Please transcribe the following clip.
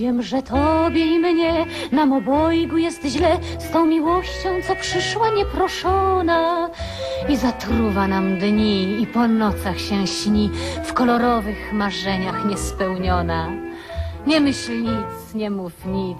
Wiem, że tobie i mnie nam obojgu jest źle. Z tą miłością, co przyszła nieproszona. I zatruwa nam dni i po nocach się śni. W kolorowych marzeniach niespełniona. Nie myśl nic, nie mów nic,